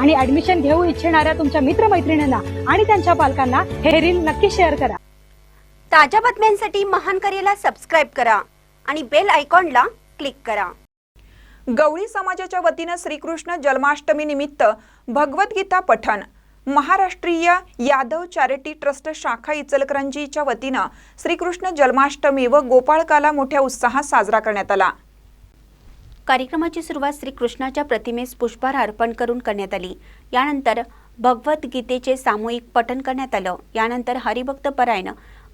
आणि ऍडमिशन घेऊ इच्छिणाऱ्या तुमच्या मित्रमैत्रिणींना आणि त्यांच्या पालकांना हे रील नक्की शेअर करा. ताज्या बातम्यांसाठी महान करेला सबस्क्राईब करा आणि बेल आयकॉनला क्लिक करा. गवळी समाजाच्या वतीनं श्रीकृष्ण जन्माष्टमी निमित्त भगवद्गीता पठण महाराष्ट्रीय यादव चॅरिटी ट्रस्ट शाखा इचलकरंजीच्या वतीनं श्रीकृष्ण जन्माष्टमी व गोपाळकाला मोठ्या उत्साहात साजरा करण्यात आला. कार्यक्रमाची सुरुवात श्रीकृष्णाच्या प्रतिमेस पुष्पहार अर्पण करून करण्यात आली. यानंतर भगवद्गीतेचे सामूहिक पठण करण्यात आलं. यानंतर हरिभक्त परायण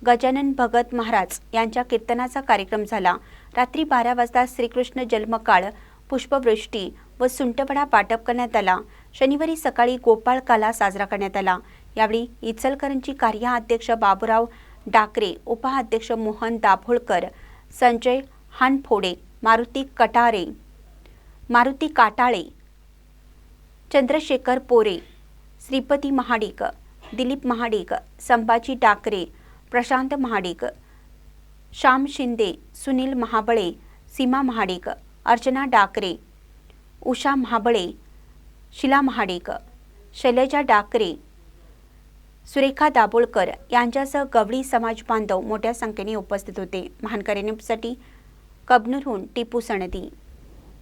गजानन भगत महाराज यांच्या कीर्तनाचा कार्यक्रम झाला. रात्री बारा वाजता श्रीकृष्ण जन्मकाळ पुष्पवृष्टी व सुंटवडा वाटप करण्यात आला. शनिवारी सकाळी गोपाळ काला साजरा करण्यात आला. यावेळी इचलकरंजी कार्याध्यक्ष बाबूराव डाकरे उपाध्यक्ष मोहन दाभोळकर संजय हानफोडे मारुती कटारे मारुती काटाळे चंद्रशेखर पोरे श्रीपती महाडिक दिलीप महाडिक संभाजी डाकरे प्रशांत महाडिक श्याम शिंदे सुनील महाबळे सीमा महाडिक अर्चना डाकरे उषा महाबळे शिला महाडिक शैलजा डाकरे सुरेखा दाभोळकर यांच्यासह गवळी समाज बांधव मोठ्या संख्येने उपस्थित होते. महानकरे कबनूरहून टिपू सणदी